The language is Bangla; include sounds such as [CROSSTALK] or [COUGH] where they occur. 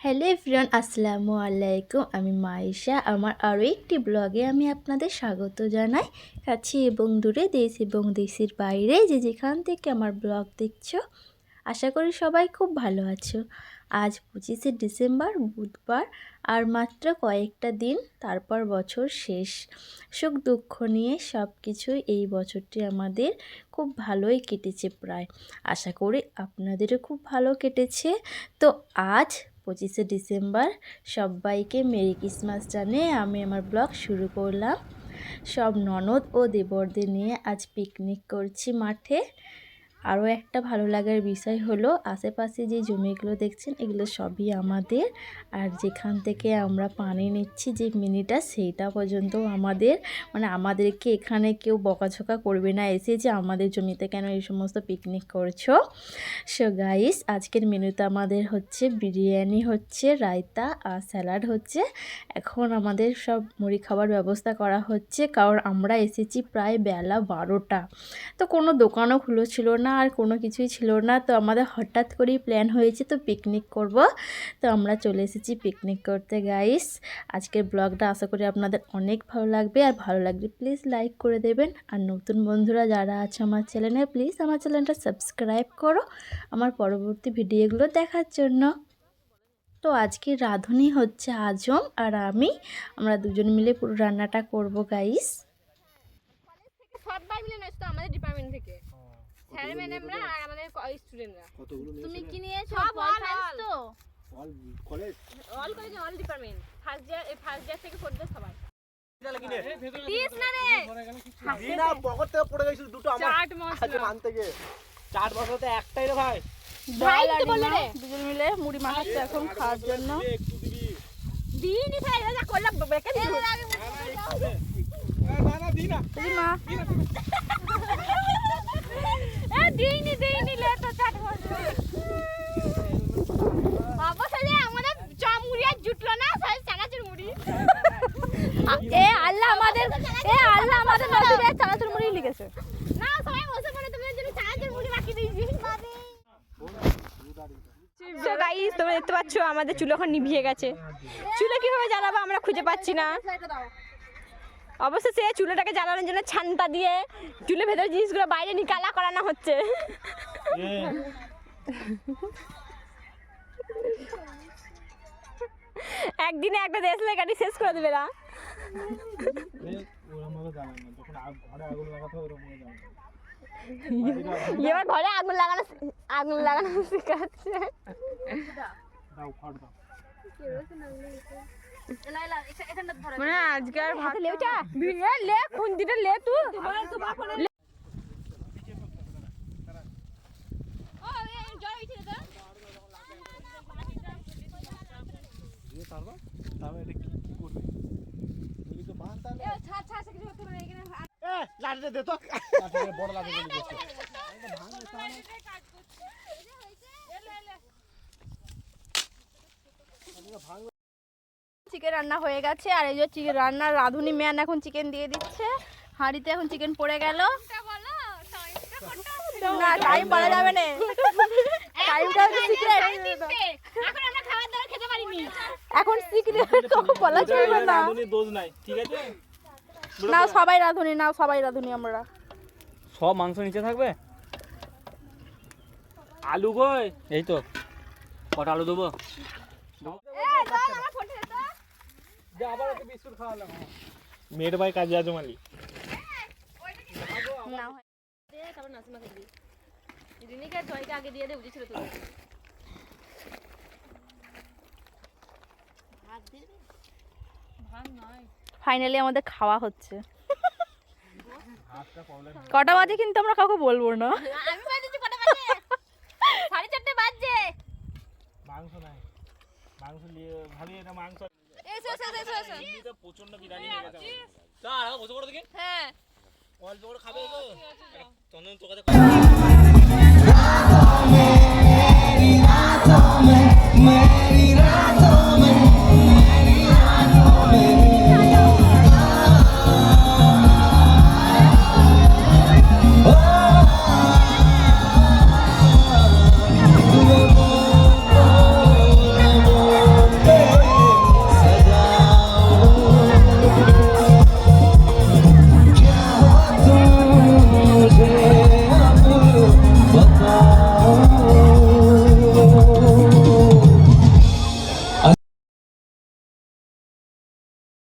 হ্যালো এভরিওয়ান আসসালামু আলাইকুম। আমি মাইশা আমার আরও একটি ব্লগে আমি আপনাদের স্বাগত জানাই। কাছে এবং দূরে, দেশ এবং দেশের বাইরে যে যেখান থেকে আমার ব্লগ দেখছ, আশা করি সবাই খুব ভালো আছো। আজ পঁচিশে ডিসেম্বর, বুধবার, আর মাত্র কয়েকটা দিন, তারপর বছর শেষ। সুখ দুঃখ নিয়ে সব কিছুই এই বছরটি আমাদের খুব ভালোই কেটেছে প্রায়। আশা করি আপনাদেরও খুব ভালো কেটেছে। তো আজ পঁচিশে ডিসেম্বর। সবাইকে মেরি ক্রিসমাস জানিয়ে আমি আমার ব্লগ শুরু করলাম। সব ননদ ও দেবরদের নিয়ে আজ পিকনিক করছি মাঠে। আরও একটা ভালো লাগার বিষয় হলো, আশেপাশে যে জমিগুলো দেখছেন, এগুলো সবই আমাদের। আর যেখান থেকে আমরা পানি নিচ্ছি যে মিনিটা, সেইটা পর্যন্ত আমাদের। মানে আমাদেরকে এখানে কেউ বকাঝকা করবে না। এসে যে আমাদের জমিতে কেন এই সমস্ত পিকনিক করছ? সো গাইস আজকের মেনুতে আমাদের হচ্ছে বিরিয়ানি হচ্ছে, রায়তা আর স্যালাড হচ্ছে। এখন আমাদের সব মুড়ি খাবার ব্যবস্থা করা হচ্ছে। কারণ আমরা এসেছি প্রায় বেলা বারোটা। তো কোনো দোকানও খুলো ছিল না। আর কোনো কিছুই ছিল না। তো আমাদের হঠাৎ করেই প্ল্যান হয়েছে তো পিকনিক করব। তো আমরা চলে এসেছি পিকনিক করতে গাইস আজকের ব্লগটা আশা করি আপনাদের অনেক ভালো লাগবে। আর ভালো লাগলে প্লিজ লাইক করে দেবেন। আর নতুন বন্ধুরা যারা আছে আমার চ্যানেলে প্লিজ আমার চ্যানেলটা সাবস্ক্রাইব করো আমার পরবর্তী ভিডিওগুলো দেখার জন্য। তো আজকে রাঁধুনি হচ্ছে আজম আর আমি। আমরা দুজন মিলে পুরো রান্নাটা করব গাইস সবাই মিলে নয় শুধু আমাদের ডিপার্টমেন্ট থেকে। স্যার ম্যাডামরা আর আমাদের স্টুডেন্টরা কতগুলো তুমি কি নিয়েছো? সব পল সায়েন্স তো? All college all college all department first year first year থেকে ফোর্থ ইয়ার সবাই। একটাই রে ভাই। দুজন মিলে মুড়ি মাখাচ্ছে এখন খাওয়ার জন্য। একটু ভাই এটা করলাম বেকার না না দি মা [LAUGHS] এ দিইনি দিইনি লে তো চাট মশলা অবশ্যই আমাদের চামুড়ি আর জুটলো না সবাই চানাচুর মুড়ি এ আল্লাহ আমাদের এ আল্লাহ আমাদের নদীতে চানাচুর মুড়ি লিখেছে। না সবাই বসে পড়ে তোমাদের জন্য চানাচুর মুড়ি বাকি দিয়েছি। তো গাইস তোমরা দেখতে পাচ্ছ আমাদের চুল এখন নিভিয়ে গেছে। চুলে কীভাবে জ্বালাবো আমরা খুঁজে পাচ্ছি না। অবশ্য সে চুলেটাকে জ্বালানোর জন্য ছানটা দিয়ে চুলের ভেতরে জিনিসগুলো বাইরে নিকালা করানো হচ্ছে। [LAUGHS] একদিনে একটা দেশলে গাড়ি শেষ করে দেবে না। এবার ঘরে আগুন লাগানো আগুন লাগানো শেখাচ্ছে। মানে আজকে আর ভাত লে ওটা লে খুন্দিটা লে তুই লে। দিয়ে তারপর এটা কি কি করবি তো বান তার এ লাঠিটা দে তো লাঠিটা বড় লাঠি দিচ্ছে চিকেন রান্না হয়ে গেছে আর এই যে চিকেন রান্নার রাঁধুনি ম্যান এখন চিকেন দিয়ে দিচ্ছে হাঁড়িতে এখন চিকেন পড়ে গেল না টাইম বলা যাবে না টাইমটা সিক্রেট এখন আমরা খাবার দাবার খেতে পারিনি এখন সিক্রেট বলা চলবে না। দোষ নাই ঠিক আছে? না সবাই রাঁধুনি না সবাই রাঁধুনি আমরা। সব মাংস নিচে থাকবে? আলু কই? এই তো। কটা আলু দেবো? আবার একটা বিস্কুট খাওয়ালাম। মেয়ের ভাই কাজে আছে মালি। না তারপর নাসিমাকে দিবি রিনিকে জয়কে আগে দিয়ে দে বুঝেছিল তো। ফাইনালি আমাদের খাওয়া হচ্ছে কটা বাজে কিন্তু আমরা কাউকে বলব না চন্দন